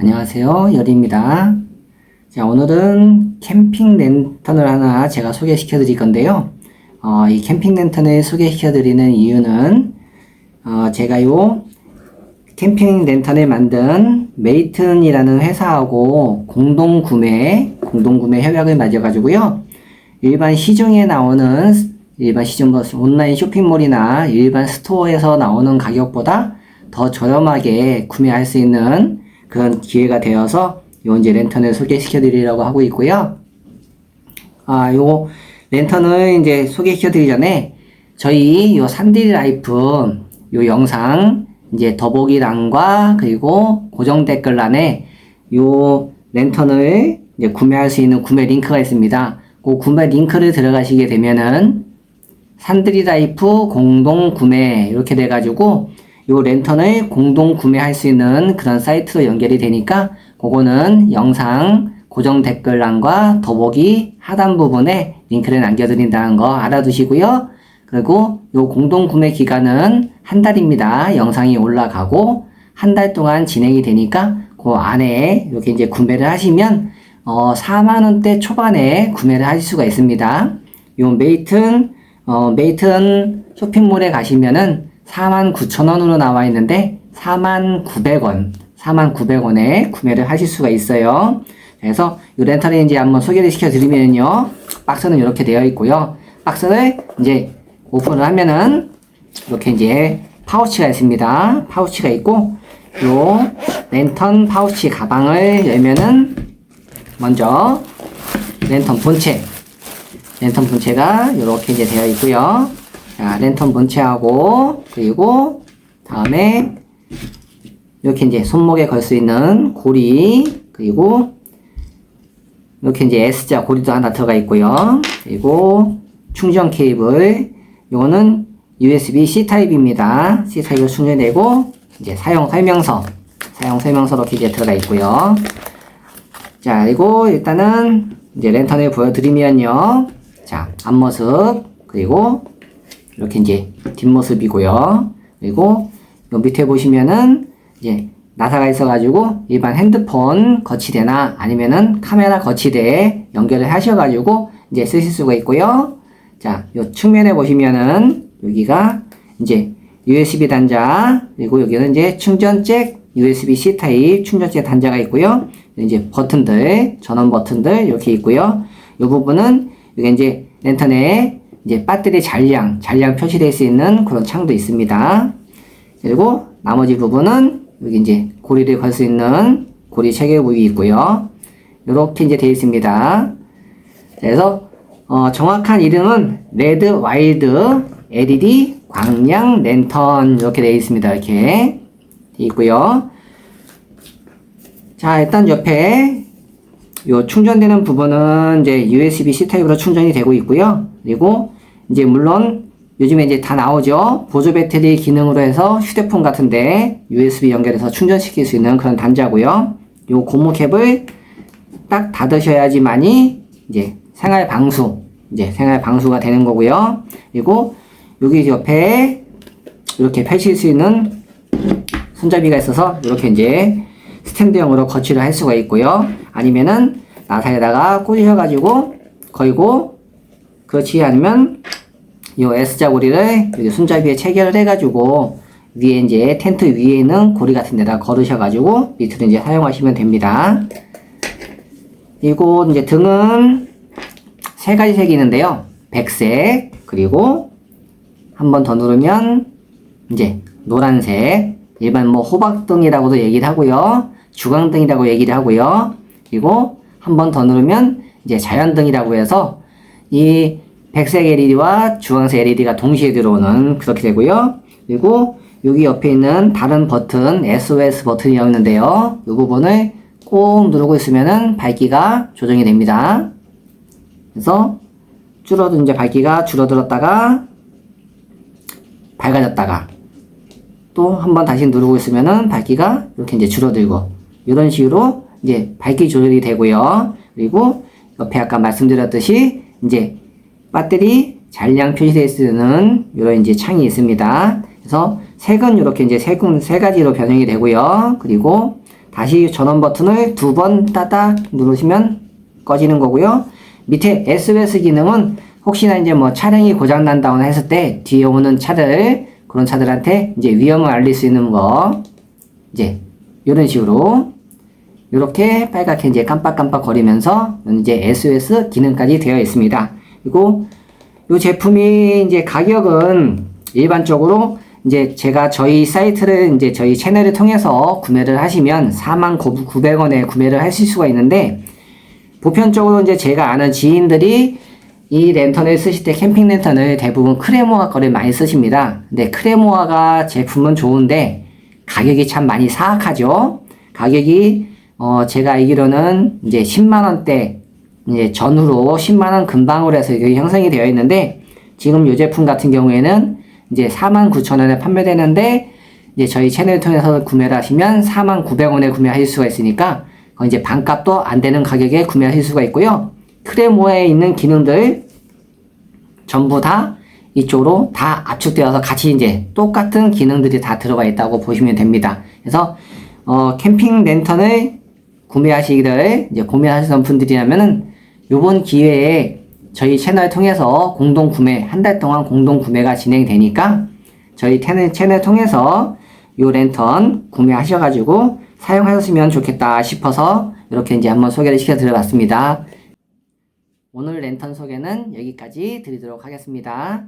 안녕하세요. 열입니다. 자, 오늘은 캠핑 랜턴을 하나 제가 소개시켜 드릴 건데요. 어, 이 캠핑 랜턴을 소개시켜 드리는 이유는, 어, 제가 요 캠핑 랜턴을 만든 메이튼이라는 회사하고 공동 구매, 공동 구매 협약을 맺어 가지고요. 일반 시중에 나오는 일반 시중 뭐 온라인 쇼핑몰이나 일반 스토어에서 나오는 가격보다 더 저렴하게 구매할 수 있는 그런 기회가 되어서 요 이제 랜턴을 소개시켜 드리려고 하고 있고요. 아, 요 랜턴을 이제 소개시켜 드리기 전에 저희 요 산디 라이프 요 영상 이제 더보기란과 그리고 고정 댓글란에 요 랜턴을 이제 구매할 수 있는 구매 링크가 있습니다. 그 구매 링크를 들어가시게 되면은 산드리 라이프 공동 구매 이렇게 돼가지고 요 랜턴을 공동 구매할 수 있는 그런 사이트로 연결이 되니까 그거는 영상 고정 댓글란과 더보기 하단 부분에 링크를 남겨드린다는 거 알아두시고요. 그리고 요 공동 구매 기간은 한 달입니다. 영상이 올라가고 한 달 동안 진행이 되니까 그 안에 이렇게 이제 구매를 하시면 어 4만 원대 초반에 구매를 하실 수가 있습니다. 요 메이튼 어 메이튼 쇼핑몰에 가시면은 4만 9천 원으로 나와 있는데 4만 900원, 4만 900원에 구매를 하실 수가 있어요. 그래서 이 렌탈을 이제 한번 소개를 시켜 드리면요. 박스는 이렇게 되어 있고요. 박스를 이제 오픈을 하면은 이렇게 이제 파우치가 있습니다. 파우치가 있고 요 랜턴 파우치 가방을 열면은 먼저 랜턴 본체 랜턴 본체가 이렇게 이제 되어 있고요. 자, 랜턴 본체하고 그리고 다음에 이렇게 이제 손목에 걸 수 있는 고리 그리고 이렇게 이제 S자 고리도 하나 들어가 있고요. 그리고 충전 케이블 이거는 USB C 타입입니다. C 타입으로 충전되고 이제 사용 설명서 사용 설명서 이렇게 이제 들어가 있고요. 자 그리고 일단은 이제 랜턴을 보여드리면요. 자 앞모습 그리고 이렇게 이제 뒷모습이고요. 그리고 요 밑에 보시면은 이제 나사가 있어가지고 일반 핸드폰 거치대나 아니면은 카메라 거치대에 연결을 하셔가지고 이제 쓰실 수가 있고요. 자, 요 측면에 보시면은 여기가 이제 USB 단자 그리고 여기는 이제 충전잭 USB-C 타입 충전잭 단자가 있고요. 이제 버튼들 전원 버튼들 이렇게 있고요. 이 부분은 여기 이제 랜턴에 이제 배터리 잔량 잔량 표시될 수 있는 그런 창도 있습니다. 그리고 나머지 부분은 여기 이제 고리를 걸 수 있는 고리 체계 부위 있고요. 이렇게 이제 되어 있습니다. 그래서 어, 정확한 이름은 레드 와일드 LED 광량 랜턴 이렇게 되어 있습니다. 이렇게 되어 있고요. 자, 일단 옆에 요 충전되는 부분은 이제 USB-C 타입으로 충전이 되고 있고요. 그리고 이제 물론 요즘에 이제 다 나오죠. 보조 배터리 기능으로 해서 휴대폰 같은데 USB 연결해서 충전시킬 수 있는 그런 단자고요. 요 고무 캡을 딱 닫으셔야지만이 이제 생활 방수, 이제 생활 방수가 되는 거고요. 그리고 여기 옆에 이렇게 펼칠 수 있는 손잡이가 있어서 이렇게 이제 스탠드형으로 거치를 할 수가 있고요. 아니면은 나사에다가 꽂으셔가지고 걸고 그렇지 않으면 이 S자 고리를 손잡이에 체결을 해가지고 위에 이제 텐트 위에 있는 고리 같은 데다 걸으셔가지고 밑으로 이제 사용하시면 됩니다. 그리고 이제 등은 세 가지 색이 있는데요. 백색 그리고 한 번 더 누르면 이제 노란색 일반 뭐 호박등이라고도 얘기를 하고요. 주광등이라고 얘기를 하고요. 그리고 한 번 더 누르면 이제 자연등이라고 해서 이 백색 LED와 주황색 LED가 동시에 들어오는 그렇게 되고요. 그리고 여기 옆에 있는 다른 버튼 SOS 버튼이 있는데요. 이 부분을 꼭 누르고 있으면은 밝기가 조정이 됩니다. 그래서 줄어든 이제 밝기가 줄어들었다가 밝아졌다가 또 한 번 다시 누르고 있으면은 밝기가 이렇게 이제 줄어들고 이런 식으로 이제 밝기 조절이 되고요. 그리고 옆에 아까 말씀드렸듯이 이제 배터리 잔량 표시되어 있는 이런 이제 창이 있습니다. 그래서 색은 이렇게 이제 색은 세 가지로 변형이 되고요. 그리고 다시 전원 버튼을 두 번 따닥 누르시면 꺼지는 거고요. 밑에 SOS 기능은 혹시나 이제 뭐 차량이 고장 난다거나 했을 때 뒤에 오는 차들 그런 차들한테 이제 위험을 알릴 수 있는 거 이제 이런 식으로 이렇게 빨갛게 이제 깜빡깜빡 거리면서 이제 SOS 기능까지 되어 있습니다. 그리고 이 제품이 이제 가격은 일반적으로 이제 제가 저희 사이트를 이제 저희 채널을 통해서 구매를 하시면 49,900원에 구매를 하실 수가 있는데 보편적으로 이제 제가 아는 지인들이 이 랜턴을 쓰실 때 캠핑 랜턴을 대부분 크레모아 거를 많이 쓰십니다. 근데 크레모아가 제품은 좋은데 가격이 참 많이 사악하죠. 가격이 어 제가 알기로는 이제 10만 원대 이제 전후로 10만 원 근방으로 해서 이게 형성이 되어 있는데 지금 이 제품 같은 경우에는 이제 4만 9천 원에 판매되는데 이제 저희 채널을 통해서 구매를 하시면 4만 900원에 구매하실 수가 있으니까 어, 이제 반값도 안 되는 가격에 구매하실 수가 있고요. 크레모에 있는 기능들 전부 다 이쪽으로 다 압축되어서 같이 이제 똑같은 기능들이 다 들어가 있다고 보시면 됩니다. 그래서 어, 캠핑 랜턴을 구매하시기를 이제 고민하시는 분들이라면은 요번 기회에 저희 채널 통해서 공동 구매 한 달 동안 공동 구매가 진행되니까 저희 채널 채널 통해서 요 랜턴 구매하셔가지고 사용하셨으면 좋겠다 싶어서 이렇게 이제 한번 소개를 시켜 드려봤습니다. 오늘 랜턴 소개는 여기까지 드리도록 하겠습니다.